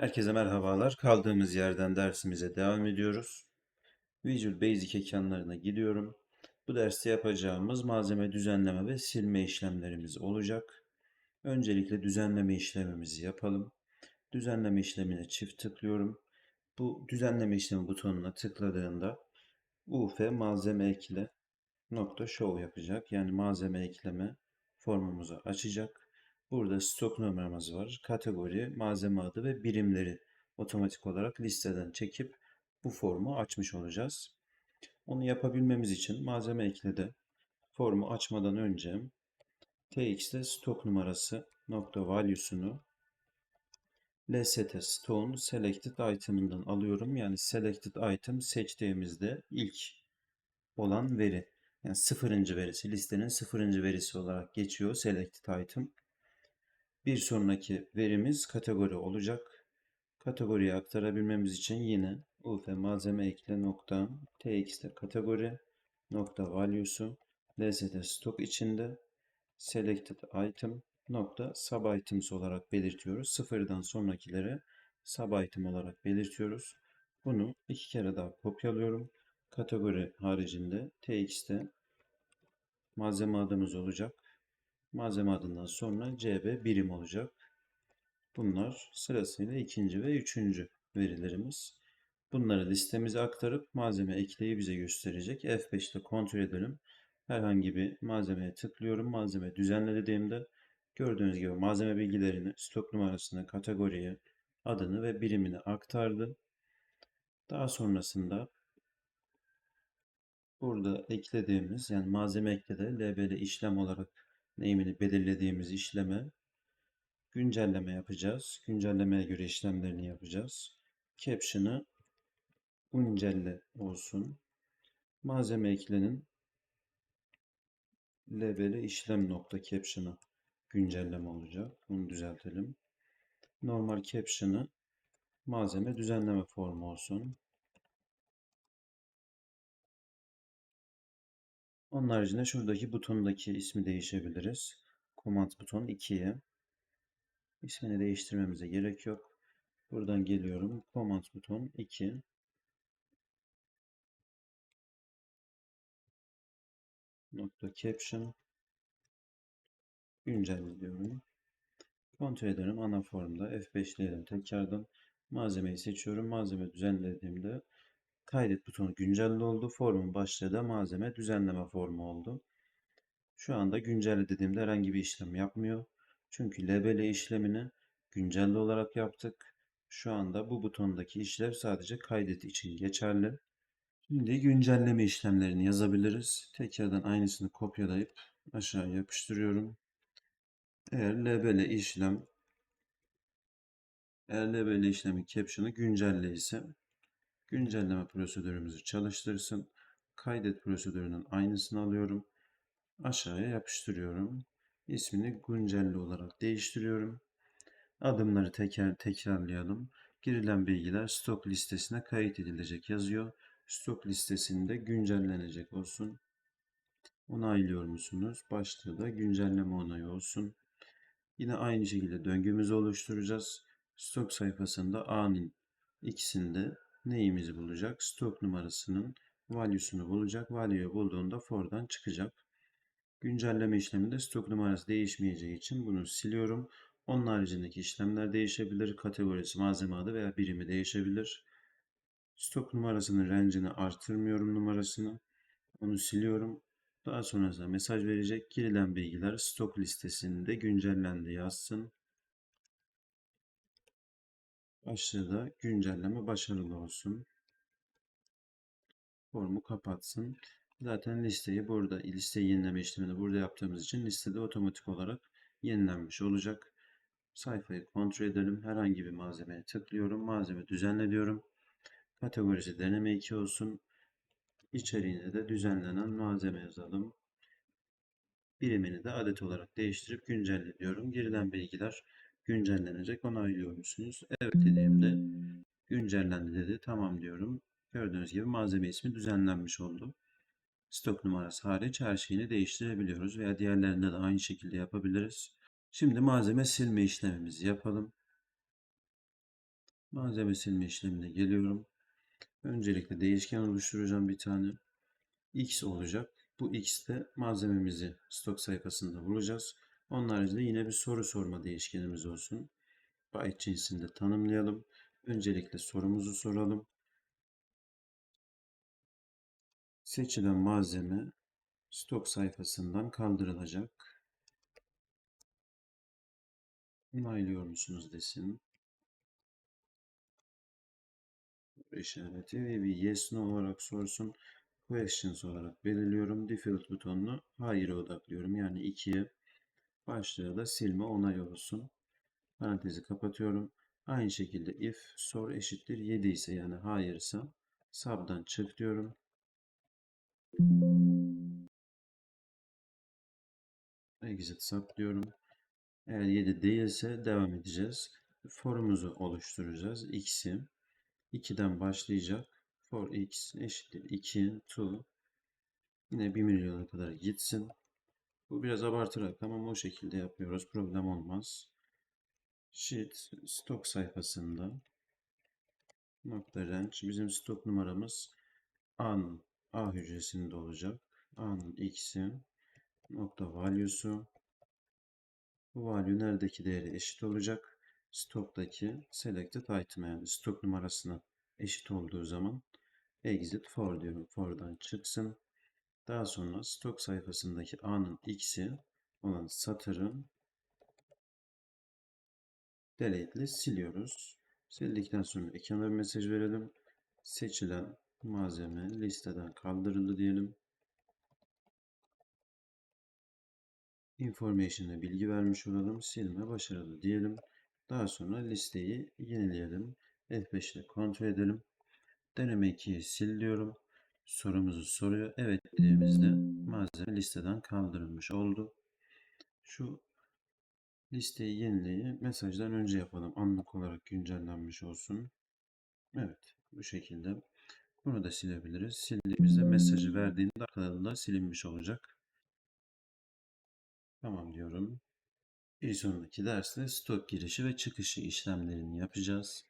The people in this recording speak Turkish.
Herkese merhabalar. Kaldığımız yerden dersimize devam ediyoruz. Visual Basic ekranlarına gidiyorum. Bu derste yapacağımız malzeme düzenleme ve silme işlemlerimiz olacak. Öncelikle düzenleme işlemimizi yapalım. Düzenleme işlemine çift tıklıyorum. Bu düzenleme işlemi butonuna tıkladığında UF malzeme ekle nokta show yapacak. Yani malzeme ekleme formumuzu açacak. Burada stok numaramız var. Kategori, malzeme adı ve birimleri otomatik olarak listeden çekip bu formu açmış olacağız. Onu yapabilmemiz için malzeme eklede formu açmadan önce tx'te stok numarası nokta value'sunu lst stone selected item'ından alıyorum. Yani selected item seçtiğimizde ilk olan veri. Yani sıfırıncı verisi, listenin sıfırıncı verisi olarak geçiyor selected item. Bir sonraki verimiz kategori olacak. Kategoriye aktarabilmemiz için yine uf malzeme ekle nokta tx'te kategori nokta value'su lst stok içinde selected item nokta sub items olarak belirtiyoruz. Sıfırdan sonrakilere sub item olarak belirtiyoruz. Bunu iki kere daha kopyalıyorum. Kategori haricinde tx'te malzeme adımız olacak. Malzeme adından sonra CB birim olacak. Bunlar sırasıyla ikinci ve üçüncü verilerimiz. Bunları listemize aktarıp malzeme ekleyi bize gösterecek. F5'te kontrol edelim. Herhangi bir malzemeye tıklıyorum. Malzeme düzenle dediğimde gördüğünüz gibi malzeme bilgilerini, stok numarasını, kategoriye, adını ve birimini aktardı. Daha sonrasında burada eklediğimiz yani malzeme ekledi LBL işlem olarak name'ini belirlediğimiz işleme güncelleme yapacağız. Güncellemeye göre işlemlerini yapacağız. Caption'ı güncelle olsun. Malzeme eklenin label'e işlem nokta caption'ı güncelleme olacak. Bunu düzeltelim. Normal caption'ı malzeme düzenleme formu olsun. Onun haricinde şuradaki butondaki ismi değişebiliriz. Command buton 2'ye. İsmini değiştirmemize gerek yok. Buradan geliyorum. Command buton 2. Nokta caption. Güncelle diyorum. Kontrol ederim ana formda. F5'leyelim tekrardan. Malzemeyi seçiyorum. Malzeme düzenlediğimde kaydet butonu güncelle oldu. Formun başlığı da malzeme düzenleme formu oldu. Şu anda güncelle dediğimde herhangi bir işlem yapmıyor. Çünkü LBL işlemini güncelle olarak yaptık. Şu anda bu butondaki işlev sadece kaydet için geçerli. Şimdi güncelleme işlemlerini yazabiliriz. Tekrardan aynısını kopyalayıp aşağı yapıştırıyorum. Eğer LBL işlem eğer LBL işlemi caption'ı güncelle ise güncelleme prosedürümüzü çalıştırsın. Kaydet prosedürünün aynısını alıyorum. Aşağıya yapıştırıyorum. İsmini güncelle olarak değiştiriyorum. Adımları teker tekrarlayalım. Girilen bilgiler stok listesine kayıt edilecek yazıyor. Stok listesinde güncellenecek olsun. Onaylıyor musunuz? Başlığı da güncelleme onayı olsun. Yine aynı şekilde döngümüzü oluşturacağız. Stok sayfasında A'nın ikisinde neyimizi bulacak? Stok numarasının value'sunu bulacak. Value'yu bulduğunda for'dan çıkacak. Güncelleme işleminde stok numarası değişmeyeceği için bunu siliyorum. Onun haricindeki işlemler değişebilir. Kategorisi, malzeme adı veya birimi değişebilir. Stok numarasının range'ini artırmıyorum numarasını. Onu siliyorum. Daha sonrasında mesaj verecek. Girilen bilgiler stok listesinde güncellendi yazsın. Başlığı da güncelleme başarılı olsun. Formu kapatsın. Zaten listeyi burada, listeyi yenileme işlemini burada yaptığımız için listede otomatik olarak yenilenmiş olacak. Sayfayı kontrol edelim. Herhangi bir malzemeye tıklıyorum. Malzeme düzenle diyorum. Kategorisi deneme 2 olsun. İçeriğine de düzenlenen malzeme yazalım. Birimini de adet olarak değiştirip güncelle diyorum. Girilen bilgiler güncellenecek. Onaylıyor musunuz? Evet dediğimde güncellendi dedi. Tamam diyorum. Gördüğünüz gibi malzeme ismi düzenlenmiş oldu. Stok numarası hariç her şeyini değiştirebiliyoruz veya diğerlerinde de aynı şekilde yapabiliriz. Şimdi malzeme silme işlemimizi yapalım. Malzeme silme işlemine geliyorum. Öncelikle değişken oluşturacağım bir tane. X olacak. Bu X'te malzememizi stok sayfasında bulacağız. Onun haricinde yine bir soru sorma değişkenimiz olsun. Byte cinsinde tanımlayalım. Öncelikle sorumuzu soralım. Seçilen malzeme stok sayfasından kaldırılacak. Onaylıyor musunuz desin. işareti ve bir yes no olarak sorsun. Questions olarak belirliyorum. Default butonunu hayır'a odaklıyorum. Yani 2'ye başlığı da silme onay olsun. Parantezi kapatıyorum. Aynı şekilde if sor eşittir 7 ise yani hayırsa sub'dan çık diyorum. Exit sub diyorum. Eğer 7 değilse devam edeceğiz. For'umuzu oluşturacağız. X'i 2'den başlayacak. For x eşittir 2 to yine 1 milyona kadar gitsin. Bu biraz abartı ama o şekilde yapıyoruz. Problem olmaz. Sheet stok sayfasında nokta range bizim stok numaramız A'nın A hücresinde olacak. A'nın x'i nokta value'su bu value neredeki değeri eşit olacak? Stoktaki selected item'a yani stok numarasına eşit olduğu zaman exit for diyorum. For'dan çıksın. Daha sonra stok sayfasındaki A'nın x'i olan satırın delete ile siliyoruz. Sildikten sonra ekrana bir mesaj verelim. Seçilen malzeme listeden kaldırıldı diyelim. Information'a bilgi vermiş olalım. Silme başarılı diyelim. Daha sonra listeyi yenileyelim. F5 ile kontrol edelim. Deneme 2'yi sil diyorum. Sorumuzu soruyor. Evet dediğimizde malzeme listeden kaldırılmış oldu. Şu listeyi yenileyi mesajdan önce yapalım. Anlık olarak güncellenmiş olsun. Evet bu şekilde. Bunu da silebiliriz. Sildiğimizde mesajı verdiğinde arkalarında silinmiş olacak. Tamam diyorum. Bir sonraki derste stok girişi ve çıkışı işlemlerini yapacağız.